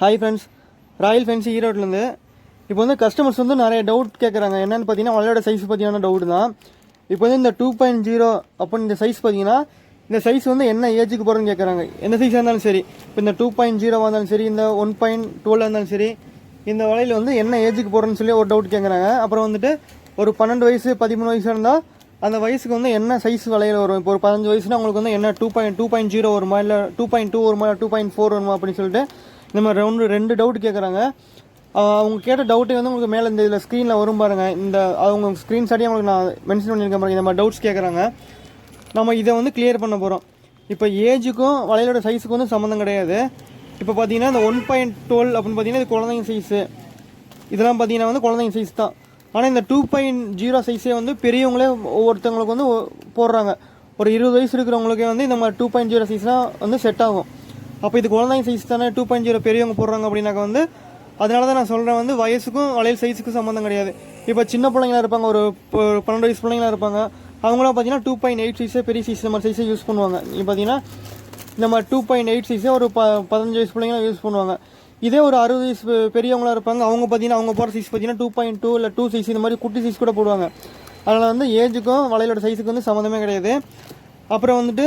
Hi friends Royal fancy ஈரோட்லேருந்து இப்போ வந்து கஸ்டமர்ஸ் வந்து நிறைய டவுட் கேட்குறாங்க என்னென்னு பார்த்தீங்கன்னா வலையோட சைஸ் பற்றியான டவுட் தான். இப்போ வந்து இந்த டூ பாயிண்ட் ஜீரோ அப்படின்னு இந்த சைஸ் பார்த்தீங்கன்னா இந்த சைஸ் வந்து என்ன ஏஜுக்கு போகிறோன்னு கேட்குறாங்க எந்த சைஸாக இருந்தாலும் சரி. இப்போ இந்த டூ பாயிண்ட் ஜீரோவாக இருந்தாலும் சரி இந்த ஒன் பாயிண்ட் டுவெல்லாக இருந்தாலும் சரி இந்த வலையில் வந்து என்ன ஏஜுக்கு போகிறோன்னு சொல்லி ஒரு டவுட் கேட்குறாங்க அப்புறம் வந்துட்டு ஒரு பன்னெண்டு வயசு பதிமூணு வயசு இருந்தால் அந்த வயசுக்கு வந்து என்ன சைஸ் வலையில் வரும்? இப்போ ஒரு பதினஞ்சு வயசுனா உங்களுக்கு வந்து என்ன two point two point zero வருமா? இல்லை டூ பாயிண்ட் டூ வருமா? டூ பாயிண்ட் ஃபோர் வருமா? அப்படின்னு சொல்லிட்டு இந்த மாதிரி ரெண்டு ரெண்டு டவுட் கேட்குறாங்க அவங்க கேட்ட டவுட்டே வந்து உங்களுக்கு மேலே இந்த இதில் ஸ்க்ரீனில் வரும் பாருங்கள் இந்த அவங்க ஸ்க்ரீன் ஷாட்டே உங்களுக்கு நான் மென்ஷன் பண்ணியிருக்கேன் பாருங்க. இந்த மாதிரி டவுட்ஸ் கேட்குறாங்க நம்ம இதை வந்து கிளியர் பண்ண போகிறோம் இப்போ ஏஜுக்கும் வளையலோட சைஸுக்கும் வந்து சம்மந்தம் கிடையாது. இப்போ பார்த்தீங்கன்னா இந்த ஒன் பாயிண்ட் டுவெல் அப்படின்னு பார்த்தீங்கன்னா இது குழந்தைங்க சைஸு இதெல்லாம் பார்த்தீங்கன்னா வந்து குழந்தைங்க சைஸ் தான். ஆனால் இந்த டூ பாயிண்ட் ஜீரோ சைஸே வந்து பெரியவங்களே ஒவ்வொருத்தவங்களுக்கு வந்து போடுறாங்க. ஒரு இருபது வயசு இருக்கிறவங்களுக்கே வந்து இந்த மாதிரி டூ பாயிண்ட் ஜீரோ சைஸ்லாம் வந்து செட் ஆகும். அப்போ இது குழந்தைங்க சைஸ் தானே? டூ பாயிண்ட் ஜீரோ பெரியவங்க போடுறாங்க அப்படின்னாக்க வந்து அதனால தான் நான் சொல்கிறேன் வந்து வயசுக்கும் வளையல் சைஸுக்கும் சம்மந்தம் கிடையாது. இப்போ சின்ன பிள்ளைங்களா இருப்பாங்க ஒரு பன்னெண்டு வயசு பிள்ளைங்களா இருப்பாங்க அவங்களாம் பார்த்தீங்கன்னா டூ பாயிண்ட் எயிட் சைஸே பெரிய சைஸ் இந்த மாதிரி சைஸே யூஸ் பண்ணுவாங்க. நீங்கள் பார்த்தீங்கன்னா இந்த மாதிரி டூ பாயிண்ட் எயிட் சைஸே ஒரு ப பதினஞ்சு வயசு பிள்ளைங்களாம் யூஸ் பண்ணுவாங்க. இதே ஒரு அறுபது வயசு பெரியவங்களாக பெரியவங்களா இருப்பாங்க அவங்க பார்த்தீங்கன்னா அவங்க போகிற சைஸ் பார்த்தீங்கன்னா டூ பாயிண்ட் டூ இல்லை டூ சைஸ் இந்த மாதிரி குட்டி சைஸ் கூட போடுவாங்க. அதனால் வந்து ஏஜுக்கும் வளையலோட சைஸுக்கு வந்து சம்மந்தமே கிடையாது. அப்புறம் வந்துட்டு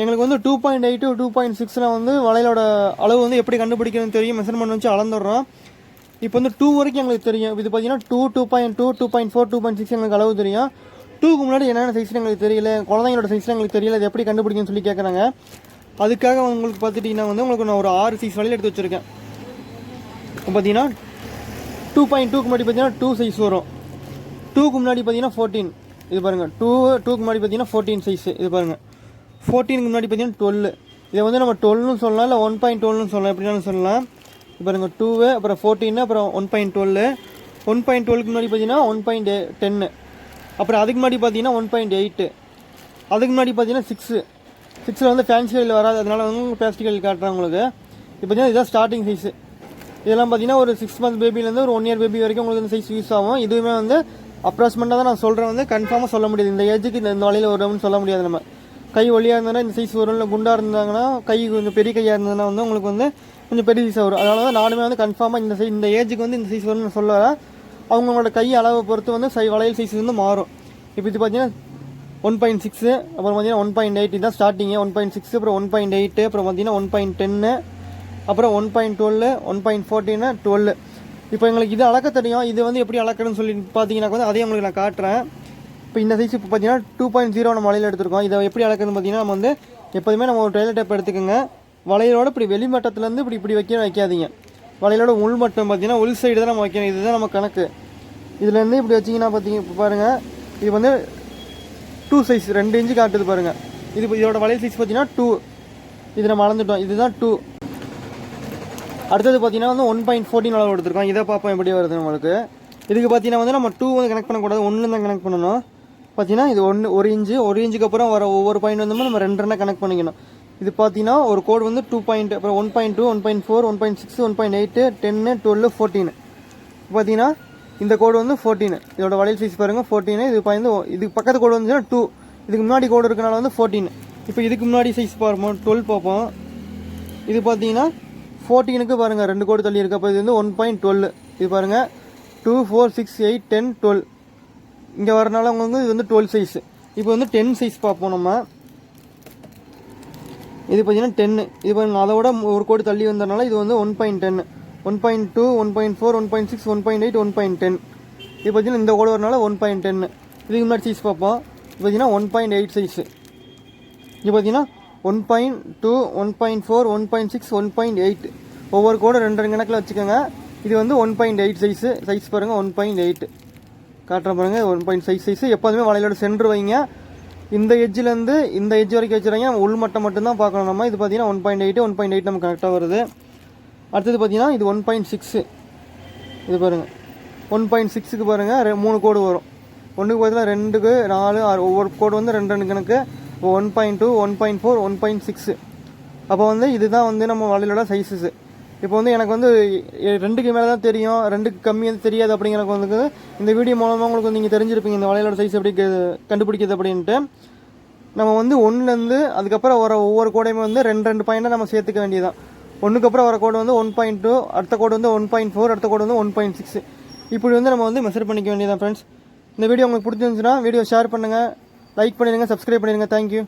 எங்களுக்கு வந்து two point eight two point சிக்ஸில் வந்து வளையலோட அளவு வந்து எப்படி கண்டுபிடிக்கணும்னு தெரியும். மெஷர்மெண்ட் வச்சு அளந்துடுறோம். இப்போ வந்து டூ வரைக்கும் எங்களுக்கு தெரியும். இது பார்த்தீங்கன்னா two two point two two point four two point six எங்களுக்கு அளவு தெரியும். டூக்கு முன்னாடி என்னென்ன சைஸ்னு எங்களுக்கு தெரியல. குழந்தைங்களோட சைஸ்லாம் எங்களுக்கு தெரியல. அது எப்படி கண்டுபிடிக்கணும்னு சொல்லி கேட்குறாங்க அதுக்காக உங்களுக்கு பார்த்துட்டிங்கன்னா வந்து உங்களுக்கு நான் ஒரு ஆறு சைஸ் வலையில் எடுத்து வச்சுருக்கேன். இப்போ பார்த்தீங்கன்னா டூ பாயிண்ட் டூக்கு முன்னாடி பார்த்தீங்கன்னா டூ சைஸ் வரும். டூக்கு முன்னாடி பார்த்தீங்கன்னா ஃபோர்டீன் இது பாருங்கள் டூ டூக்கு முன்னாடி பார்த்தீங்கன்னா ஃபோர்டீன் சைஸ் இது பாருங்கள் ஃபோர்டீனுக்கு முன்னாடி பார்த்தீங்கன்னா டுவெல் இதை வந்து நம்ம டுவெல்னு சொல்லலாம் இல்லை ஒன் பாயிண்ட் டுவெல்னு சொல்லலாம். எப்படினாலும் சொல்லலாம். இப்போ பாருங்கள் டூவு அப்புறம் ஃபோர்டீன் அப்புறம் one point twelve one point டுவெல்க்கு முன்னாடி பார்த்தீங்கன்னா ஒன் பாயிண்ட் டென்னு அப்புறம் அதுக்கு முன்னாடி பார்த்தீங்கன்னா ஒன் பாயிண்ட் எயிட்டு அதுக்கு முன்னாடி பார்த்தீங்கன்னா சிக்ஸு சிக்ஸில் வந்து ஃபேன்சி ஆயில் வராது. அதனால வந்து பிளாஸ்டிக் ஆயில் காட்டுறாங்க உங்களுக்கு. இப்போ பார்த்தீங்கன்னா இதுதான் ஸ்டார்டிங் சைஸு இதெல்லாம் பார்த்தீங்கன்னா ஒரு சிக்ஸ் மந்த் பேபிலேருந்து ஒரு ஒன் இயர் பேபி வரைக்கும் உங்களுக்கு இந்த சைஸ் யூஸ் ஆகும். இதுவுமே வந்து அப்ராக்சிமெண்ட்டாக தான் நான் சொல்கிறேன் வந்து கன்ஃபார்மாக சொல்ல முடியாது. இந்த ஏஜுக்கு இந்த இந்த வழியில் வரும்னு சொல்ல முடியாது நம்ம. கை ஒல்லியாக இருந்ததுன்னா இந்த சைஸ் வரும் இல்லை குண்டாக இருந்தாங்கன்னா கை கொஞ்சம் பெரிய கையாக இருந்ததுன்னா வந்து உங்களுக்கு வந்து கொஞ்சம் பெரிய சைஸ் வரும். அதனால தான் நானுமே வந்து கன்ஃபார்மாக இந்த சைஸ் இந்த ஏஜுக்கு வந்து இந்த சைஸ் வரும்னு சொல்ல அவங்களோட கை அளவை பொறுத்து வந்து சை வளையல் சைஸ் வந்து மாறும். இப்போ இது பார்த்தீங்கன்னா ஒன் பாயிண்ட் சிக்ஸு அப்புறம் பார்த்தீங்கன்னா ஒன் பாயிண்ட் எயிட் தான் ஸ்டார்டிங்கு ஒன் பாயிண்ட் சிக்ஸ் அப்புறம் ஒன் பாயிண்ட் எயிட்டு அப்புறம் பார்த்தீங்கன்னா ஒன் பாயிண்ட் டென்னு அப்புறம் one point twelve one point fourteen twelve இப்போ எங்களுக்கு இது அளக்க தெரியும் இது வந்து எப்படி அளக்கணும்னு சொல்லி பார்த்தீங்கன்னா வந்து அதையும் உங்களுக்கு நான் காட்டுறேன். இப்போ இந்த சைஸ் இப்போ பார்த்தீங்கன்னா டூ பாயிண்ட் ஜீரோ நம்ம வலையில் எடுத்துருக்கோம். இதை எப்படி அளக்குதுன்னு பார்த்தீங்கன்னா நம்ம வந்து எப்போதுமே நம்ம ஒரு டெய்லர் டேப் எடுத்துக்கோங்க. வளையலோட இப்படி வெளிமட்டத்துலேருந்து இப்படி இப்படி வைக்க வைக்காதீங்க. வளையலோட உள்மட்டம் பார்த்தீங்கன்னா உள் சைடு தான் நம்ம வைக்கணும் இதுதான் நம்ம கணக்கு. இதுலேருந்து இப்படி வச்சிங்கன்னா பார்த்தீங்க இப்போ பாருங்கள் இது வந்து டூ சைஸ் ரெண்டு இன்ச்சு காட்டுது பாருங்கள் இது இதோட வளையல் சைஸ் பார்த்தீங்கன்னா டூ இது நம்ம அளந்துட்டோம். இதுதான் டூ அடுத்தது பார்த்தீங்கன்னா வந்து ஒன் பாயிண்ட் ஃபோர்டின் அளவு எடுத்துருக்கோம். இதை பார்ப்போம் எப்படி வருது நம்மளுக்கு இதுக்கு பார்த்தீங்கன்னா வந்து நம்ம டூ வந்து கனெக்ட் பண்ணக்கூடாது. ஒன்று தான் கனெக்ட் பண்ணணும். பார்த்தீங்கன்னா இது ஒன்று ஒரு இன்ச்சு ஒரு இன்ச்சுக்கு அப்புறம் வர ஒவ்வொரு பாயிண்ட் வந்து நம்ம ரெண்டு ரெண்டாக கனெக்ட் பண்ணிக்கணும். இது பார்த்தீங்கன்னா ஒரு கோடு வந்து டூ பாயிண்ட் அப்புறம் one point two one point four one point six one point eight ten twelve fourteen பார்த்தீங்கன்னா இந்த கோடு வந்து ஃபோர்டீன் இதோட வளையல் சைஸ் பாருங்கள் ஃபோர்டீனு இது வந்து இதுக்கு பக்கத்து கோடு வந்துச்சுன்னா டூ இதுக்கு முன்னாடி கோடு இருக்கனால வந்து ஃபோர்டீன் இப்போ இதுக்கு முன்னாடி சைஸ் பார்ப்போம் டுவெல் பார்ப்போம் இது பார்த்தீங்கன்னா ஃபோர்டீனுக்கு பாருங்கள் ரெண்டு கோடு தள்ளி இருக்கு அப்போ இது வந்து ஒன் பாயிண்ட் டுவெல் இது பாருங்கள் two four six eight ten twelve இங்கே வரனால உங்களுக்கு இது வந்து டுவெல் சைஸ் இப்போ வந்து டென் சைஸ் பார்ப்போம் நம்ம இது பார்த்தீங்கன்னா டென்னு இது பாருங்க அதை விட ஒரு கோடி தள்ளி வந்ததுனால இது வந்து one point ten one point two one point four one point six one point eight one point ten இது பார்த்தீங்கன்னா இந்த கோடு வரனால ஒன் பாயிண்ட் டென்னு இதுக்கு முன்னாடி சைஸ் பார்ப்போம் இது பார்த்தீங்கன்னா ஒன் பாயிண்ட் எயிட் சைஸு இது பார்த்தீங்கன்னா one point two one point four one point six one point eight ஒவ்வொரு கோடும் ரெண்டு ரெண்டு கணக்கில் வச்சுக்கோங்க இது வந்து one point eight size size பாருங்கள் ஒன் பாயிண்ட் எயிட் காட்டுற பாருங்கள் ஒன் பாயிண்ட் சைஸ் சைஸ் எப்போதுமே வலையிலோட சென்று வைங்க. இந்த எஜ்ஜிலேருந்து இந்த எட்ஜ் வரைக்கும் வச்சுருங்க. உள் மட்டம் மட்டும்தான் பார்க்கணும் நம்ம. இது பார்த்தீங்கன்னா one point eight one point eight நம்ம கரெக்டாக வருது. அடுத்தது பார்த்தீங்கன்னா இது ஒன் பாயிண்ட் சிக்ஸு இது பாருங்கள் ஒன் பாயிண்ட் சிக்ஸுக்கு பாருங்கள் ரெ மூணு கோடு வரும். ஒன்றுக்கு பார்த்தீங்கன்னா ரெண்டுக்கு நாலு ஆறு ஒவ்வொரு கோடு வந்து ரெண்டு ரெண்டு கணக்கு. இப்போ one point two one point four one point six அப்போ வந்து இதுதான் வந்து நம்ம வலையிலோட சைஸஸு இப்போ வந்து எனக்கு வந்து ரெண்டுக்கு மேலே தான் தெரியும் ரெண்டுக்கு கம்மி வந்து தெரியாது அப்படிங்கிறக்கு வந்து இந்த வீடியோ மூலமாக உங்களுக்கு வந்து நீங்கள் தெரிஞ்சிருப்பீங்க இந்த வளையலோட சைஸ் எப்படி கண்டுபிடிக்கிறது அப்படின்ட்டு. நம்ம வந்து ஒன்றுலேருந்து அதுக்கப்புறம் வர ஒவ்வொரு கோடையுமே வந்து ரெண்டு ரெண்டு பாயிண்ட்டாக நம்ம சேர்த்துக்க வேண்டியதான் ஒன்றுக்கப்புறம் வர கோடு வந்து ஒன் பாயிண்ட் டூ அடுத்த கோடு வந்து ஒன் பாயிண்ட் ஃபோர் அடுத்த கோடு வந்து ஒன் பாயிண்ட் சிக்ஸ் இப்படி வந்து நம்ம வந்து மெசர் பண்ணிக்க வேண்டியதான் ஃப்ரெண்ட்ஸ் இந்த வீடியோ உங்களுக்கு பிடிச்சிருந்துச்சுன்னா வீடியோ ஷேர் பண்ணுங்கள் லைக் பண்ணிடுங்க சப்ஸ்கிரைப் பண்ணிடுங்க. Thank you